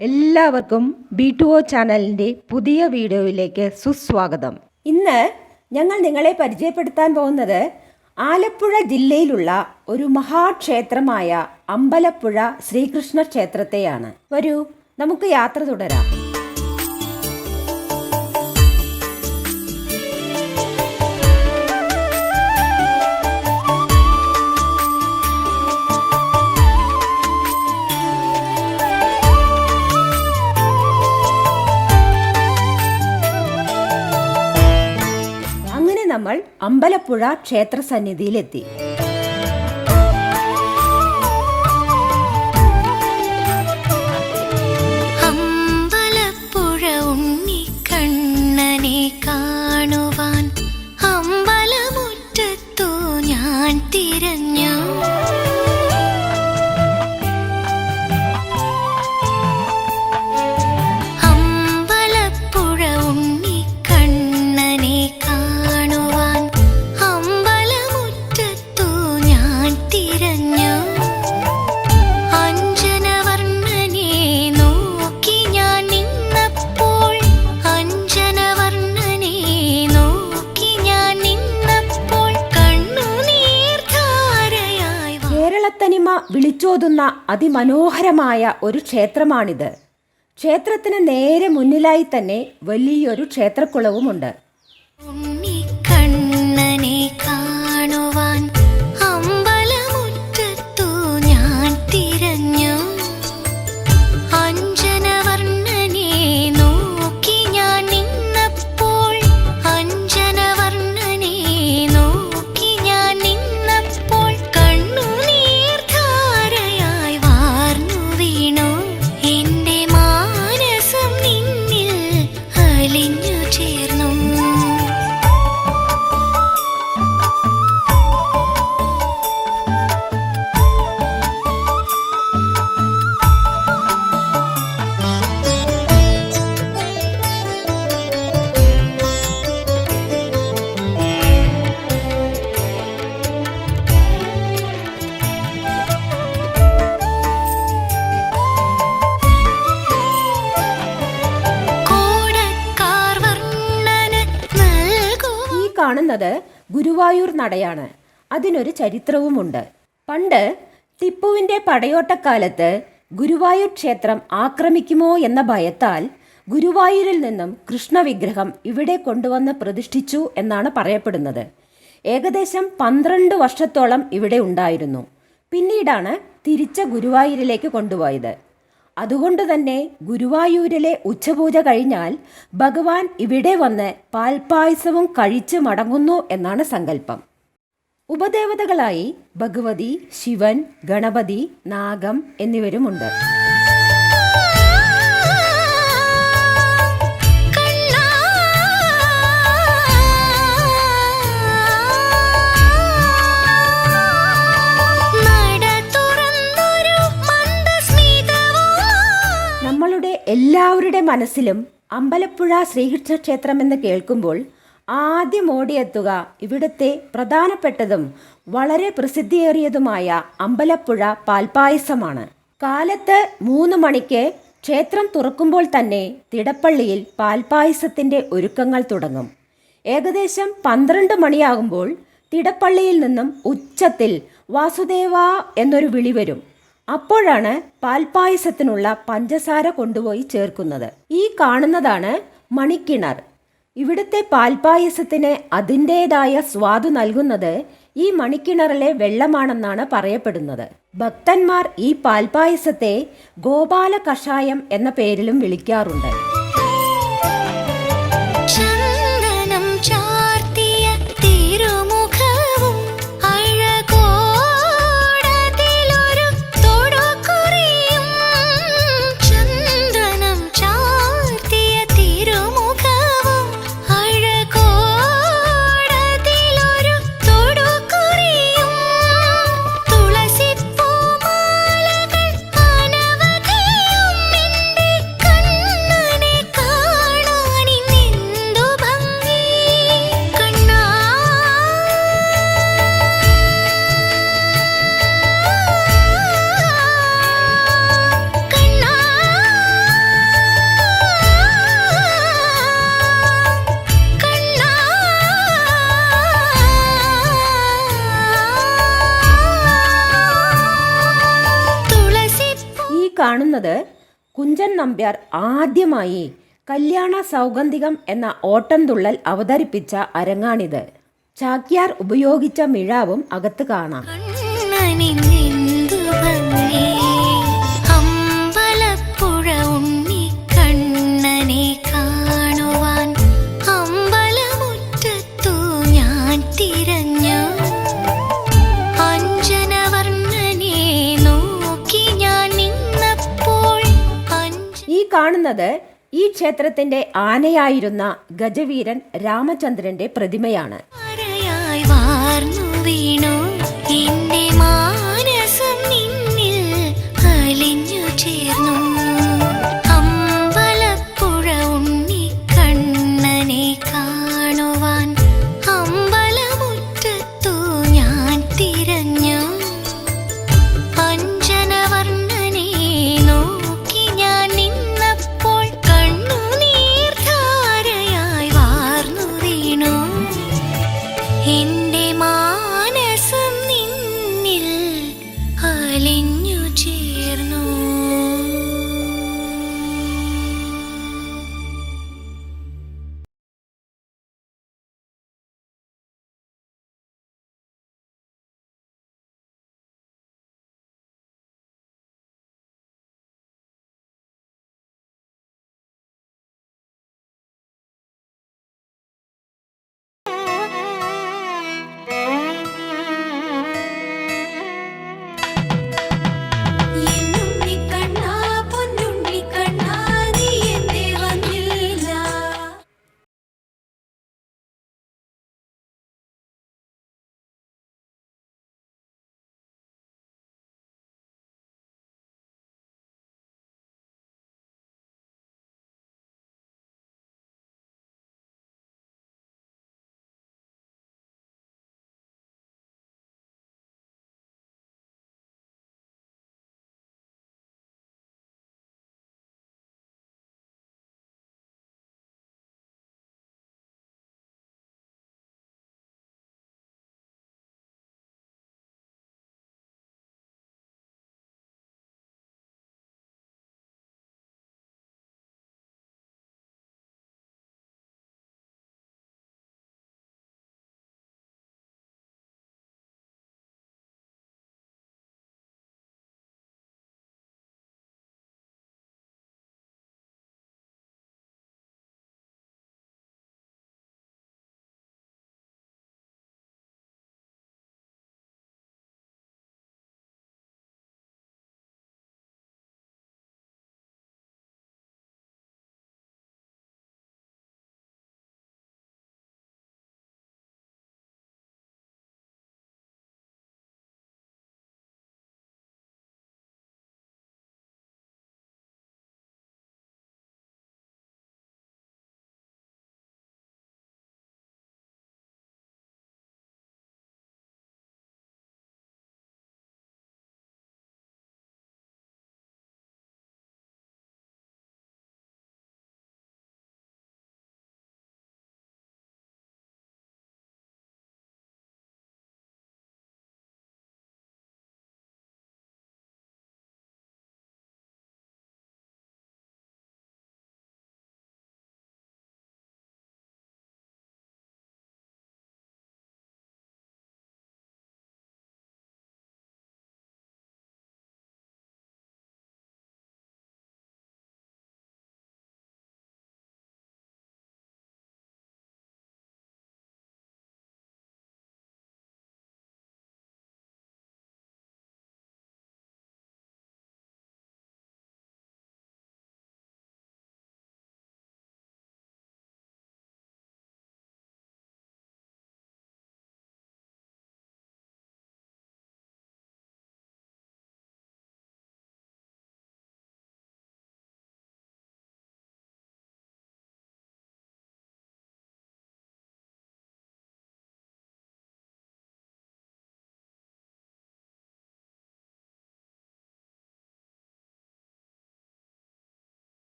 എല്ലാവർക്കും B to O ചാനലിന്റെ പുതിയ വീഡിയോയിലേക്ക് സുസ്വാഗതം. ഇന്ന് ഞങ്ങൾ നിങ്ങളെ പരിചയപ്പെടുത്താൻ പോകുന്നത് ആലപ്പുഴ ജില്ലയിലുള്ള ഒരു മഹാക്ഷേത്രമായ അമ്പലപ്പുഴ ശ്രീകൃഷ്ണ ക്ഷേത്രത്തെയാണ്. വരൂ നമുക്ക് യാത്ര തുടരാം. അമ്പലപ്പുഴ ക്ഷേത്ര വിളിച്ചോതുന്ന അതിമനോഹരമായ ഒരു ക്ഷേത്രമാണിത്. ക്ഷേത്രത്തിന് നേരെ മുന്നിലായി തന്നെ വലിയൊരു ക്ഷേത്രക്കുളവുമുണ്ട്. കാണുന്നത് ഗുരുവായൂർ നടയാണ്. അതിനൊരു ചരിത്രവുമുണ്ട്. പണ്ട് ടിപ്പുവിന്റെ പടയോട്ടക്കാലത്ത് ഗുരുവായൂർ ക്ഷേത്രം ആക്രമിക്കുമോ എന്ന ഭയത്താൽ ഗുരുവായൂരിൽ നിന്നും കൃഷ്ണവിഗ്രഹം ഇവിടെ കൊണ്ടുവന്ന് പ്രതിഷ്ഠിച്ചു എന്നാണ് പറയപ്പെടുന്നത്. ഏകദേശം പന്ത്രണ്ട് വർഷത്തോളം ഇവിടെ ഉണ്ടായിരുന്നു. പിന്നീടാണ് തിരിച്ച ഗുരുവായൂരിലേക്ക് കൊണ്ടുപോയത്. അതുകൊണ്ട് തന്നെ ഗുരുവായൂരിലെ ഉച്ചപൂജ കഴിഞ്ഞാൽ ഭഗവാൻ ഇവിടെ വന്ന് പാൽപായസവും കഴിച്ച് മടങ്ങുന്നു എന്നാണ് സങ്കല്പം. ഉപദേവതകളായി ഭഗവതി ശിവൻ ഗണപതി നാഗം എന്നിവരുമുണ്ട്. എല്ലാവരുടെ മനസ്സിലും അമ്പലപ്പുഴ ശ്രീകൃഷ്ണ ക്ഷേത്രം എന്ന് കേൾക്കുമ്പോൾ ആദ്യം ഓടിയെത്തുക ഇവിടുത്തെ പ്രധാനപ്പെട്ടതും വളരെ പ്രസിദ്ധിയേറിയതുമായ അമ്പലപ്പുഴ പാൽപായസമാണ് കാലത്ത് മൂന്ന് മണിക്ക് ക്ഷേത്രം തുറക്കുമ്പോൾ തന്നെ തിടപ്പള്ളിയിൽ പാൽപായസത്തിന്റെ ഒരുക്കങ്ങൾ തുടങ്ങും. ഏകദേശം പന്ത്രണ്ട് മണിയാകുമ്പോൾ തിടപ്പള്ളിയിൽ നിന്നും ഉച്ചത്തിൽ വാസുദേവ എന്നൊരു വിളി വരും. അപ്പോഴാണ് പാൽപായസത്തിനുള്ള പഞ്ചസാര കൊണ്ടുപോയി ചേർക്കുന്നത്. ഈ കാണുന്നതാണ് മണിക്കിണർ. ഇവിടുത്തെ പാൽപായസത്തിന് അതിന്റെതായ സ്വാദു നൽകുന്നത് ഈ മണിക്കിണറിലെ വെള്ളമാണെന്നാണ് പറയപ്പെടുന്നത്. ഭക്തന്മാർ ഈ പാൽപായസത്തെ ഗോപാല കഷായം എന്ന പേരിലും വിളിക്കാറുണ്ട്. കാണുന്നത് കുഞ്ചൻ നമ്പ്യാർ ആദ്യമായി കല്യാണ സൗഗന്ധികം എന്ന ഓട്ടംതുള്ളൽ അവതരിപ്പിച്ച അരങ്ങാണിത്. ചാക്യാർ ഉപയോഗിച്ച മിഴാവും അകത്ത് കാണാം. കാണുന്നത് ഈ ക്ഷേത്രത്തിന്റെ ആനയായിരുന്ന ഗജവീരൻ രാമചന്ദ്രന്റെ പ്രതിമയാണ്.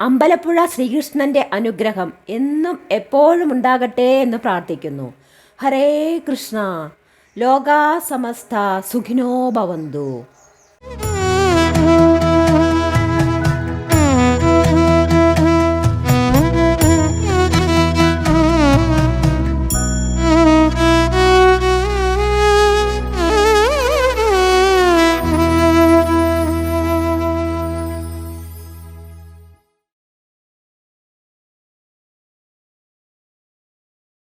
അമ്പലപ്പുഴ ശ്രീകൃഷ്ണന്റെ അനുഗ്രഹം എന്നും എപ്പോഴും ഉണ്ടാകട്ടെ എന്ന് പ്രാർത്ഥിക്കുന്നു. ഹരേ കൃഷ്ണ. ലോകാ സമസ്ത സുഖിനോ ഭവന്തു.